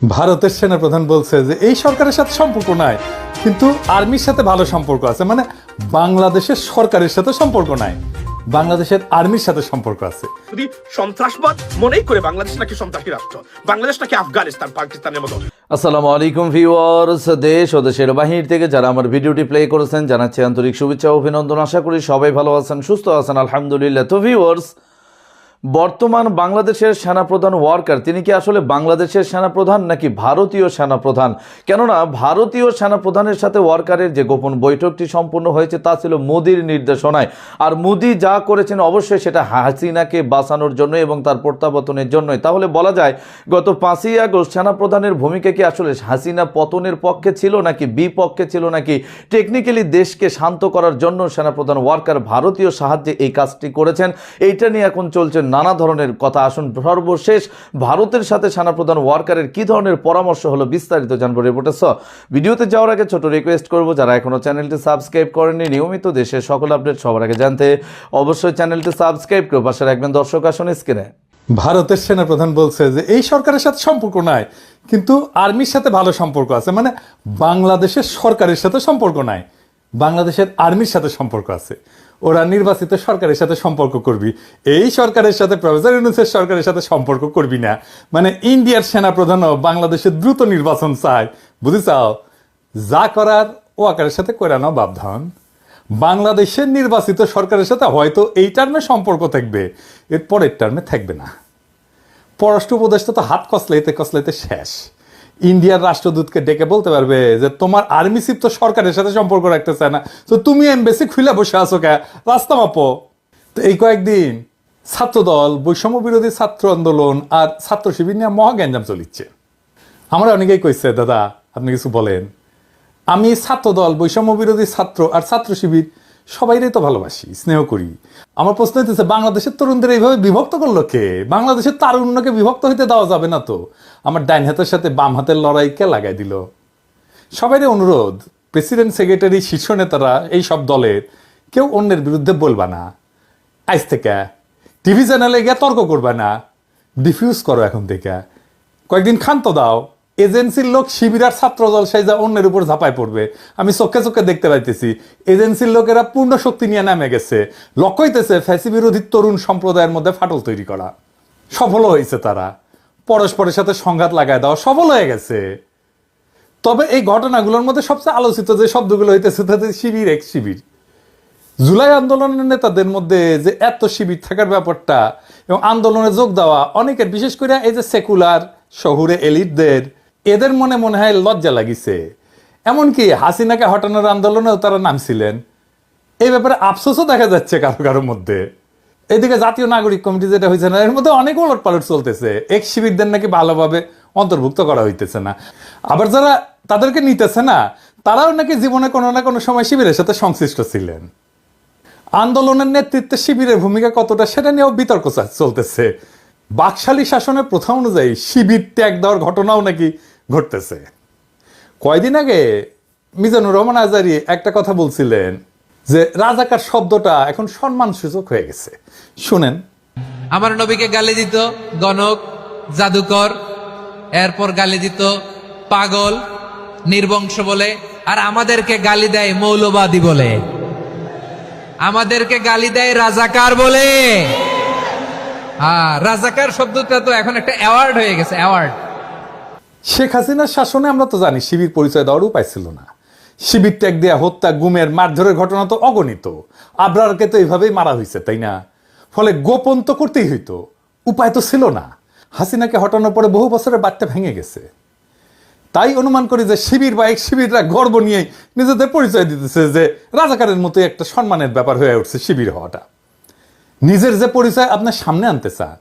ভারতের সেনাপ্রধান বলছে যে এই সরকারের সাথে সম্পর্ক নাই কিন্তু আর্মির সাথে ভালো সম্পর্ক আছে। মানে বাংলাদেশের সরকারের সাথে সম্পর্ক নাই বাংলাদেশের আর্মির সাথে সম্পর্ক আছে। যদি সন্ত্রাসবাদ মনেই করে বাংলাদেশ নাকি সন্ত্রাসী রাষ্ট্র বাংলাদেশ নাকি আফগানিস্তান পাকিস্তানের মতো। আসসালামু আলাইকুম ভিউয়ার্স দেশ ও দেশের বাহির থেকে যারা আমার ভিডিওটি প্লে করেছেন জানাচ্ছি আন্তরিক শুভেচ্ছা ও অভিনন্দন। আশা করি সবাই ভালো আছেন সুস্থ আছেন আলহামদুলিল্লাহ। তো ভিউয়ার্স বর্তমান বাংলাদেশের সেনাপ্রধান ওয়ার্কার, তিনি কি আসলে বাংলাদেশের সেনাপ্রধান নাকি ভারতীয় সেনাপ্রধান? কেননা, ভারতীয় সেনাপ্রধানের সাথে ওয়ার্কারের যে গোপন বৈঠকটি সম্পূর্ণ হয়েছে, তা ছিল মোদির নির্দেশনায়। আর মোদি যা করেছেন অবশ্যই সেটা হাসিনাকে বাঁচানোর জন্য এবং তার প্রত্যাবর্তনের জন্যই। তাহলে বলা যায়, গত পাঁচই আগস্ট সেনাপ্রধানের ভূমিকা কি আসলে হাসিনা পতনের পক্ষে ছিল নাকি বিপক্ষে ছিল নাকি? টেকনিক্যালি দেশকে শান্ত করার জন্য সেনাপ্রধান ওয়ার্কার ভারতীয় সাহায্যে এই কাজটি করেছেন। এইটা নিয়ে এখন চলছে নানা ধরনের কথা। আসুন, সর্বশেষ ভারতের সাথে সেনাপ্রধান ওয়ার্কারের কি ধরনের পরামর্শ হলো বিস্তারিত জানব রিপোর্টে স ভিডিওতে যাওয়ার আগে ছোট রিকোয়েস্ট করব, যারা এখনও চ্যানেলটি সাবস্ক্রাইব করেননি, নিয়মিত দেশের সকল আপডেট সবার আগে জানতে অবশ্যই চ্যানেলটি সাবস্ক্রাইব করে পাশে রাখবেন দর্শক আসুন স্ক্রিনে ভারতের সেনাপ্রধান বলছে যে, এই সরকারের সাথে সম্পর্ক নাই, কিন্তু আর্মির সাথে ভালো সম্পর্ক আছে। মানে বাংলাদেশের সরকারের সাথে সম্পর্ক নাই, বাংলাদেশের আর্মির সাথে সম্পর্ক আছে। ওরা নির্বাচিত সরকারের সাথে সম্পর্ক করবি। এই সরকারের সাথে প্রফেসর ইউনুসের সরকারের সাথে সম্পর্ক করবি না। মানে ইন্ডিয়ার সেনাপ্রধানও বাংলাদেশের দ্রুত নির্বাচন চায়। বুঝেছাও? যা করার ও আকারের সাথে করে নাও বাপধন বাংলাদেশের নির্বাচিত সরকারের সাথে হয়তো এই টার্মে সম্পর্ক থাকবে। এর পরের টার্মে থাকবে না। পররাষ্ট্র উপদেষ্টা তো হাত কসলাইতে কসলাইতে শেষ। ইন্ডিয়ার রাষ্ট্রদূতকে ডেকে বলতে পারবে যে, তোমার আর্মি চিফ তো সরকারের সাথে সম্পর্ক রাখতে চায় না। তো তুমি এমবেসি খুলে বসে আছো কে? রাস্তা মাপো। তো এই কয়েকদিন ছাত্রদল, বৈষম্য বিরোধী ছাত্র আন্দোলন আর ছাত্র শিবির নিয়ে মহা গ্যাঞ্জাম চলিচ্ছে। আমরা অনেকেই কইছে, দাদা, আপনি কিছু বলেন। আমি ছাত্রদল, বৈষম্য বিরোধী ছাত্র আর ছাত্র শিবির সবাইরই তো ভালোবাসি, স্নেহ করি। আমার প্রশ্ন হইতেছে, বাংলাদেশের তরুণদের এইভাবে বিভক্ত করল কে? বাংলাদেশের তারুণ্যকে বিভক্ত হইতে দেওয়া যাবে না তো। আমার ডাইন হাতের সাথে বাম হাতের লড়াই কে লাগাই দিল? সবারই অনুরোধ, প্রেসিডেন্ট, সেক্রেটারি, শীর্ষ নেতারা, এই সব দলের কেউ অন্যের বিরুদ্ধে বলবা না। আজ থেকে, টিভি চ্যানেলে গিয়ে তর্ক করবে না। ডিফিউজ করো এখন থেকে। কয়েকদিন ক্ষান্ত দাও। এজেন্সির লোক শিবির আর ছাত্র দল যা অন্যের উপর ঝাঁপায় পড়বে। আমি চোখে চোখে দেখতে পাইতেছি, এজেন্সির লোকেরা পূর্ণ শক্তি নিয়ে নামে গেছে। লক্ষ্য হইতেছে ফ্যাসি বিরোধী তরুণ সম্প্রদায়ের মধ্যে ফাটল তৈরি করা। সফল হয়েছে তারা। পরস্পরের সাথে সংঘাত লাগায় দেওয়া সফল হয়ে গেছে। তবে এই ঘটনাগুলোর মধ্যে সবচেয়ে আলোচিত যে শব্দগুলো হইতেছে, তাতে শিবির এক শিবির। জুলাই আন্দোলনের নেতাদের মধ্যে যে এত শিবির থাকার ব্যাপারটা এবং আন্দোলনে যোগ দেওয়া, অনেকের বিশেষ করে এই যে সেকুলার শহুরে এলিটদের এদের মনে মনে হয় লজ্জা লাগিছে। এমনকি হাসিনাকে হটানোর আন্দোলনেও তারা নামছিলেন। এই ব্যাপারে আফসোসও দেখা যাচ্ছে কারও কারোর মধ্যে। এদিকে জাতীয় নাগরিক কমিটি যেটা হয়েছে না, এর মধ্যে অনেক ওলট পালট চলতেছে। এক শিবিরদের নাকি ভালোভাবে অন্তর্ভুক্ত করা হইতেছে না। আবার যারা তাদেরকে নিতেছে না, তারাও নাকি জীবনে কোনো না কোনো সময় শিবিরের সাথে সংশ্লিষ্ট ছিলেন। আন্দোলনের নেতৃত্বে শিবিরের ভূমিকা কতটা সেটা নিয়েও বিতর্ক চলতেছে। বাকশালী শাসনের প্রথা অনুযায়ী শিবির ত্যাগ দেওয়ার ঘটনাও নাকি ঘটতেছে। কয়দিন আগে মিজানুর রহমান আজারি একটা কথা বলছিলেন যে রাজাকার শব্দটা এখন সম্মানসূচক হয়ে গেছে। শুনেন। আমার নবীকে গালি দিত গণক, জাদুকর, এরপর গালি দিত পাগল, নির্বংশ বলে, আর আমাদেরকে গালি দেয় মৌলবাদী বলে। আমাদেরকে গালি দেয় রাজাকার বলে। হ্যাঁ রাজাকার শব্দটা তো এখন একটা অ্যাওয়ার্ড হয়ে গেছে, অ্যাওয়ার্ড। শেখ হাসিনার শাসনে আমরা তো জানি শিবির পরিচয় দেওয়ার উপায় ছিল না। শিবির ত্যাগ দেয়া, হত্যা, গুমের মারধরের ঘটনা তো অগণিত। আবরারকে তো এইভাবেই মারা হয়েছে, তাই না? ফলে গোপন তো করতেই হইতো, উপায় তো ছিল না। হাসিনাকে হটানোর পরে বহু বছরের বাচ্চা ভেঙে গেছে। তাই অনুমান করি যে শিবির বা এক শিবিররা গর্ব নিয়ে নিজেদের পরিচয় দিতেছে যে রাজাকারের মতো একটা সম্মানের ব্যাপার হয়ে উঠছে শিবির হওয়াটা। নিজের যে পরিচয় আপনার সামনে আনতে চান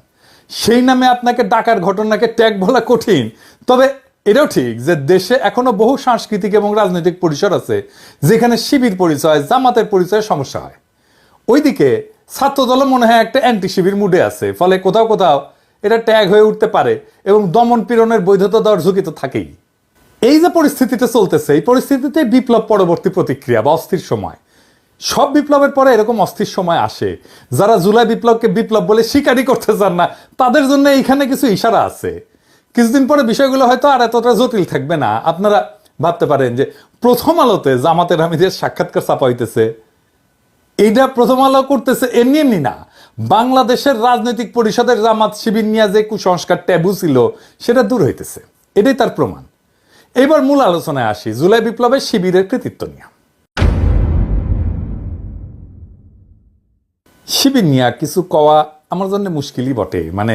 সেই নামে আপনাকে ডাকার ঘটনাকে ট্যাগ বলা কঠিন। তবে এটাও ঠিক যে দেশে এখনও বহু সাংস্কৃতিক এবং রাজনৈতিক পরিসর আছে, যেখানে শিবির পরিচয়, জামাতের পরিচয় সমস্যা হয়। ওইদিকে ছাত্রদল মনে হয় একটা অ্যান্টি শিবির মুডে আছে, ফলে কোথাও কোথাও এটা ট্যাগ হয়ে উঠতে পারে এবং দমন পীড়নের বৈধতা দেওয়ার ঝুঁকি তো থাকেই। এই যে পরিস্থিতিটা চলতেছে, এই পরিস্থিতিতে বিপ্লব পরবর্তী প্রতিক্রিয়া বা অস্থির সময়। সব বিপ্লবের পরে এরকম অস্থির সময় আসে। যারা জুলাই বিপ্লবকে বিপ্লব বলে স্বীকারই করতে চান না, তাদের জন্য এইখানে কিছু ইশারা আছে। কিছুদিন পরে বিষয়গুলো হয়তো আর এতটা জটিল থাকবে না। আপনারা ভাবতে পারেন যে প্রথম আলোতে জামাতের হামিদের সাক্ষাৎকার ছাপা হইতেছে। এইটা প্রথম আলো করতেছে এমনি এমনি না। বাংলাদেশের রাজনৈতিক পরিষদের জামাত শিবির নিয়ে যে কুসংস্কার ট্যাবু ছিল, সেটা দূর হইতেছে। এটাই তার প্রমাণ। এবার মূল আলোচনায় আসি, জুলাই বিপ্লবের শিবিরের কৃতিত্ব নিয়ে। শিবির নিয়ে কিছু কওয়া আমার জন্য মুশকিলই বটে। মানে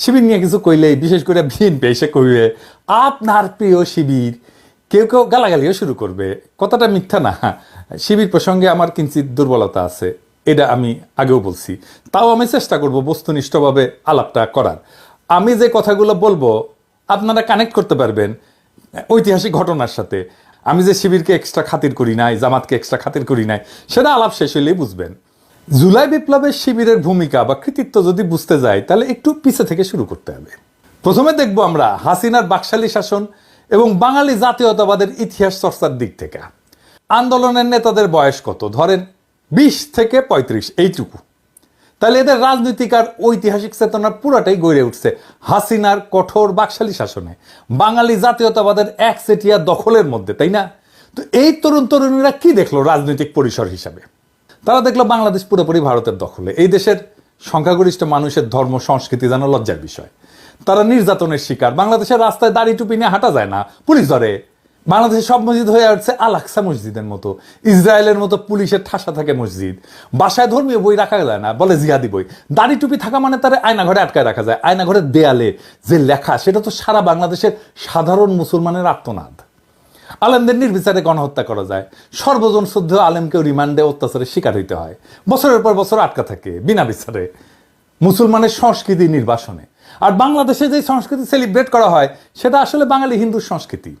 শিবির নিয়ে কিছু কইলেই বিশেষ করে বিএনপি এসে কইবে, আপনার প্রিয় শিবির, কেউ কেউ গালাগালিও শুরু করবে। কথাটা মিথ্যা না। শিবির প্রসঙ্গে আমার কিঞ্চিত দুর্বলতা আছে, এটা আমি আগেও বলছি। তাও আমি চেষ্টা করব বস্তুনিষ্ঠভাবে আলাপটা করার। আমি যে কথাগুলো বলব, আপনারা কানেক্ট করতে পারবেন ঐতিহাসিক ঘটনার সাথে। আমি যে শিবিরকে এক্সট্রা খাতির করি নাই, জামাতকে এক্সট্রা খাতির করি নাই, সেটা আলাপ শেষ হইলেই বুঝবেন। জুলাই বিপ্লবের শিবিরের ভূমিকা বা কৃতিত্ব যদি বুঝতে যাই তাহলে একটু পিছে থেকে শুরু করতে হবে। প্রথমে দেখব আমরা হাসিনার বাকশালী শাসন এবং বাঙালি জাতীয়তাবাদের ইতিহাস চর্চার দিক থেকে। আন্দোলনের নেতাদের বয়স কত? ধরেন বিশ থেকে পঁয়ত্রিশ, এইটুকু। তাহলে এদের রাজনৈতিক আর ঐতিহাসিক চেতনা পুরাটাই গড়ে উঠছে হাসিনার কঠোর বাকশালী শাসনে। বাঙালি জাতীয়তাবাদের একচেটিয়া দখলের মধ্যে, তাই না? তো এই তরুণ তরুণীরা কি দেখল রাজনৈতিক পরিসর হিসাবে? তারা দেখল বাংলাদেশ পুরোপুরি ভারতের দখলে। এই দেশের সংখ্যাগরিষ্ঠ মানুষের ধর্ম, সংস্কৃতি যেন লজ্জার বিষয়। তারা নির্যাতনের শিকার। বাংলাদেশের রাস্তায় দাড়ি টুপি নিয়ে হাঁটা যায় না। পুলিশ ধরে। বাংলাদেশের সব মসজিদ হয়ে উঠছে আলাক্সা মসজিদের মতো। ইসরায়েলের মতো পুলিশের ঠাসা থাকে মসজিদ। বাসায় ধর্মীয় বই রাখা যায় না, বলে জিহাদি বই। দাড়ি টুপি থাকা মানে তার আয়নাঘরে আটকায় রাখা যায়। আয়না ঘরের দেয়ালে যে লেখা, সেটা তো সারা বাংলাদেশের সাধারণ মুসলমানের আত্মনাদ। আলেমদের নির্বিচারে গণহত্যা করা যায়। সর্বজন শুদ্ধ আলেমকেও রিমান্ডে অত্যাচারের শিকার হইতে হয়। বছরের পর বছর আটকা থাকে বিনা বিচারে। মুসলমানের সংস্কৃতি নির্বাসনে। আর বাংলাদেশে যে সংস্কৃতি সেলিব্রেট করা হয়, সেটা আসলে বাঙালি হিন্দু সংস্কৃতি।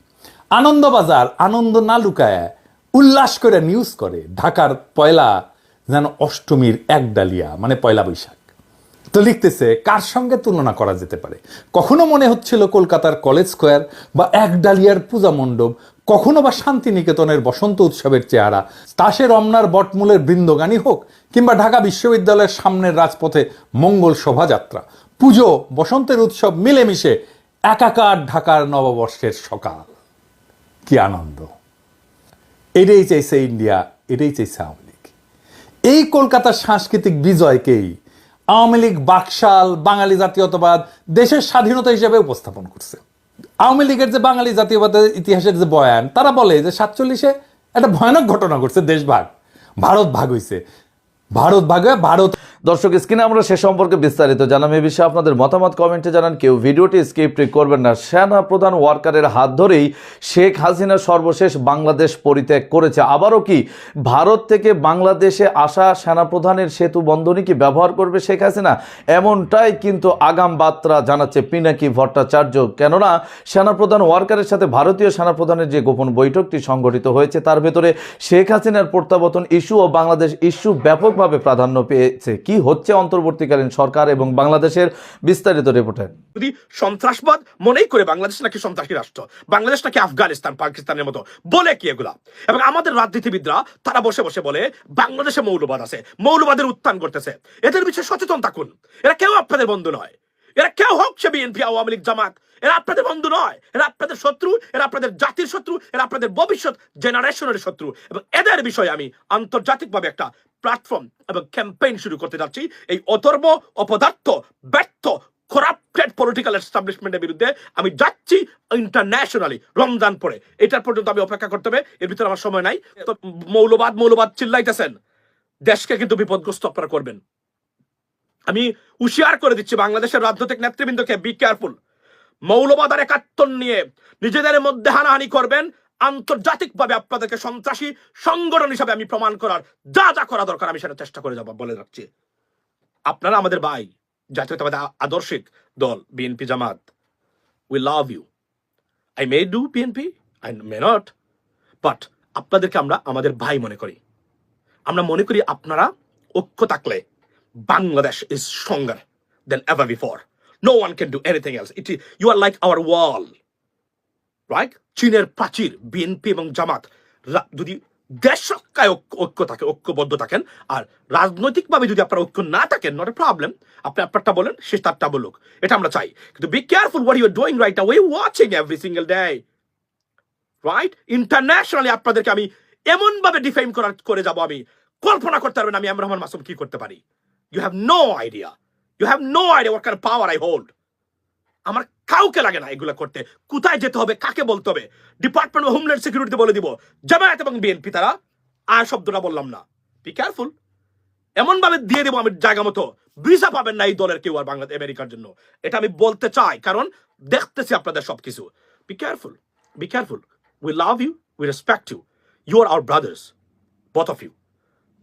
আনন্দবাজার আনন্দ না লুকায় উল্লাস করে নিউজ করে। ঢাকার পয়লা যেন অষ্টমীর এক ডালিয়া মানে পয়লা বৈশাখ। তো লিখতেছে, কার সঙ্গে তুলনা করা যেতে পারে? কখনো মনে হচ্ছিল কলকাতার কলেজ স্কোয়ার বা এক ডালিয়ার পূজা মণ্ডপ কখনো বা শান্তিনিকেতনের বসন্ত উৎসবের চেহারা, তাসে রমনার বটমূলের বৃন্দগানী হোক, কিংবা ঢাকা বিশ্ববিদ্যালয়ের সামনের রাজপথে মঙ্গল শোভাযাত্রা, পুজো, বসন্তের উৎসব মিলেমিশে একাকার ঢাকার নববর্ষের সকাল। কি আনন্দ! এটাই চাইছে ইন্ডিয়া, এটাই চাইছে আওয়ামী লীগ। এই কলকাতার সাংস্কৃতিক বিজয়কেই আওয়ামী লীগ বাকশাল, বাঙালি জাতীয়তাবাদ দেশের স্বাধীনতা হিসেবে উপস্থাপন করছে। আওয়ামী লীগের যে বাঙালি জাতীয়বাদের ইতিহাসের যে বয়ান, তারা বলে যে সাতচল্লিশে একটা ভয়ানক ঘটনা ঘটছে দেশ ভাগ ভারত ভাগ হয়েছে ভারত ভাগ হয়ে ভারত দর্শক, স্ক্রিনে আমরা সে সম্পর্কে বিস্তারিত জানাম। এ বিষয়ে আপনাদের মতামত কমেন্টে জানান কেউ। ভিডিওটি স্কিপ করবেন না। সেনা প্রধান ওয়ার্কারের হাত ধরেই শেখ হাসিনা সর্বশেষ বাংলাদেশ পরিত্যাগ করেছে। আবারও কি ভারত থেকে বাংলাদেশে আসা সেনা প্রধানের সেতু বন্ধনী কি ব্যবহার করবে শেখ হাসিনা? এমনটাই কিন্তু আগাম বার্তা জানাচ্ছে পিনাকি ভট্টাচার্য। কেননা সেনাপ্রধান ওয়ার্কারের সাথে ভারতীয় সেনাপ্রধানের যে গোপন বৈঠকটি সংগঠিত হয়েছে, তার ভেতরে শেখ হাসিনার প্রত্যাবর্তন ইস্যু ও বাংলাদেশ ইস্যু ব্যাপকভাবে প্রাধান্য পেয়েছে। কি হচ্ছে অন্তর্বর্তীকালীন সরকার এবং বাংলাদেশের বিস্তারিত রিপোর্টে যদি সন্ত্রাসবাদ মনেই করে বাংলাদেশ নাকি সন্ত্রাসী রাষ্ট্র, বাংলাদেশ নাকি আফগানিস্তান, পাকিস্তানের মতো, বলে কি এগুলা? এবং আমাদের রাজনীতিবিদরা তারা বসে বসে বলে, বাংলাদেশে মৌলবাদ আছে, মৌলবাদের উত্থান করতেছে এদের বিষয়ে সচেতন থাকুন। এরা কেউ আপনাদের বন্ধু নয়। এরা কেউ হোক সে বিএনপি আওয়ামী লীগ জামাত। এরা আপনাদের বন্ধু নয়, এরা আপনাদের শত্রু, এরা আপনাদের জাতির শত্রু, এরা আপনাদের ভবিষ্যৎ জেনারেশনের শত্রু। এবং এদের বিষয়ে আমি আন্তর্জাতিকভাবে একটা প্ল্যাটফর্ম এবং ক্যাম্পেইন শুরু করতে যাচ্ছি। এই অথর্ব অপদার্থ, ব্যর্থ করাপ্টেড পলিটিক্যাল এস্টাবলিশমেন্টের বিরুদ্ধে আমি যাচ্ছি ইন্টারন্যাশনালি রমজান পরে। এটার পর্যন্ত আমি অপেক্ষা করতে হবে, এর ভিতরে আমার সময় নাই। তো মৌলবাদ মৌলবাদ চিল্লাইতেছেন। দেশকে কিন্তু বিপদগ্রস্ত আপনারা করবেন। আমি হুশিয়ার করে দিচ্ছি বাংলাদেশের রাজনৈতিক নেতৃবৃন্দকে বি কেয়ারফুল মৌলবাদ আর একাত্তর নিয়ে নিজেদের মধ্যে হানাহানি করবেন, আন্তর্জাতিকভাবে আপনাদেরকে সন্ত্রাসী সংগঠন হিসাবে আমি প্রমাণ করার যা যা করা দরকার আমি সেটা চেষ্টা করে যাব, বলে রাখছি। আপনারা আমাদের ভাই, জাতীয়তাবাদী আদর্শিক দল BNP Jamaat we love you I may do BNP I may not but আপনাদেরকে আমরা আমাদের ভাই মনে করি। আমরা মনে করি আপনারা ঐক্য থাকলে Bangladesh is stronger than ever before no one can do anything else it you are like our wall right চীনের প্রাচীর বিএনপি এবং জামাত যদি দেশ ঐক্য থাকে, ঐক্যবদ্ধ থাকেন, আর রাজনৈতিকভাবে যদি আপনার ঐক্য না থাকেন নট এ প্রবলেম আপনি আপনারটা বলেন, সে তারটা বলুক। এটা আমরা চাই। কিন্তু be careful what you doing right we watching every single day right internationally আপনাদেরকে আমি এমন ভাবে ডিফেম করার করে যাব আমি। কল্পনা করতে পারবেন আমি এম রহমান মাসুম কি করতে পারি। You have no idea you have no idea what car power I hold আমার কাউকে লাগে না এগুলো করতে। কোথায় যেতে হবে কাকে বলতে হবে? ডিপার্টমেন্ট অফ হোমল্যান্ড সিকিউরিটিতে বলে দিব জামায়াত এবং বিএনপি তারা আর শব্দটা বললাম না। বি কেয়ারফুল এমন ভাবে দিয়ে দেবো আমি জায়গা মতো। ভিসা পাবেন না এই দলের কেউ আর বাংলাদেশ আমেরিকার জন্য। এটা আমি বলতে চাই কারণ দেখতেছি আপনাদের সবকিছু। Be careful be careful we love you we respect you you are our brothers both of you.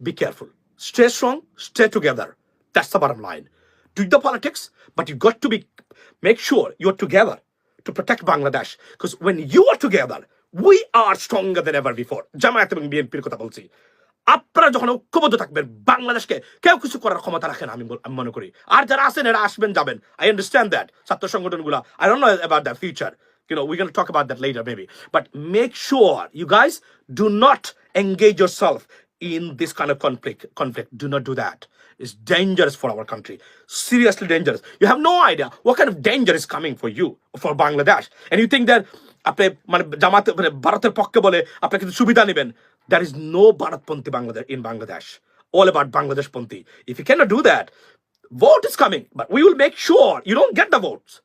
Be careful. Stay strong, stay together. That's the bottom line. Do the politics, but you got to be make sure you're together to protect Bangladesh. Because when you are together, we are stronger than ever before. Jamaat এবং বিএনপির কথা বলছি আপনারা যখন ঐক্যবদ্ধ থাকবেন বাংলাদেশকে কেউ কিছু করার ক্ষমতা রাখেন আমি বল- আমি মনে করি আর যারা আছেন এরা আসবেন যাবেন আই আন্ডারস্ট্যান্ড দ্যাট ছাত্র সংগঠনগুলো I don't know about the future you know we're going to talk about that later maybe but make sure you guys do not engage yourself in this kind of conflict conflict do not do that it's dangerous for our country seriously dangerous you have no idea what kind of danger is coming for you for bangladesh and you think that আপনি মানে জামাত মানে ভারতের পক্ষে বলে আপনি কিন্তু সুবিধা নেবেন there is no ভারতপন্থী Bangladesh in Bangladesh all about Bangladesh Ponti. If you cannot do that, vote is coming, but we will make sure you don't get the votes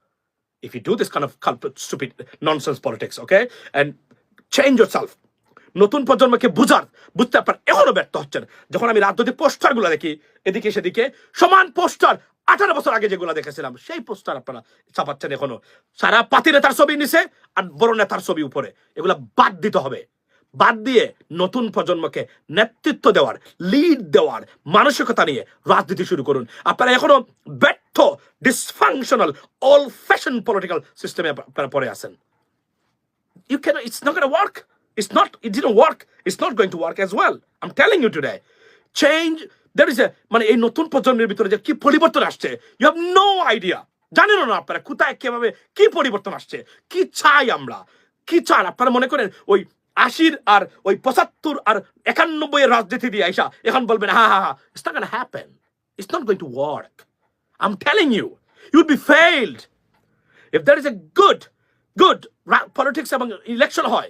if you do this kind of culprit, stupid nonsense politics, okay? And change yourself. নতুন প্রজন্মকে বুঝার বুঝতে আপনার এখনও ব্যর্থ হচ্ছেন। যখন আমি রাজনৈতিক পোস্টারগুলো দেখি, এদিকে সেদিকে, সমান পোস্টার, আঠারো বছর আগে যেগুলো দেখেছিলাম, সেই পোস্টার আপনারা চাপাচ্ছেন এখনও। সারা পাতি নেতার ছবি নিছে আর বড় নেতার ছবি উপরে। এগুলা বাদ দিতে হবে। বাদ দিয়ে নতুন প্রজন্মকে নেতৃত্ব দেওয়ার লিড দেওয়ার মানসিকতা নিয়ে রাজনীতি শুরু করুন। আপনারা এখনও ব্যর্থ ডিসফাংশনাল অল ফ্যাশন পলিটিক্যাল সিস্টেমে আপনারা পড়ে আছেন। It's not going to work it's not, it didn't work. It's not going to work as well. I'm telling you today. Change, there is a মানে এই নতুন প্রজন্মের ভিতরে যে কি পরিবর্তন আসছে ইউ হ্যাভ নো আইডিয়া জানেন না আপনারা কোথায় কীভাবে কি পরিবর্তন আসছে, কি চাই আমরা, কি চান? আপনারা মনে করেন ওই আশির আর ওই পঁচাত্তর আর একানব্বই এর রাজনীতি দিয়ে আইসা এখন বলবেন হ্যাঁ হ্যাঁ হ্যাঁ it's not happen it's not going to work I am telling you you be is a good good ra- politics এবং ইলেকশন হয়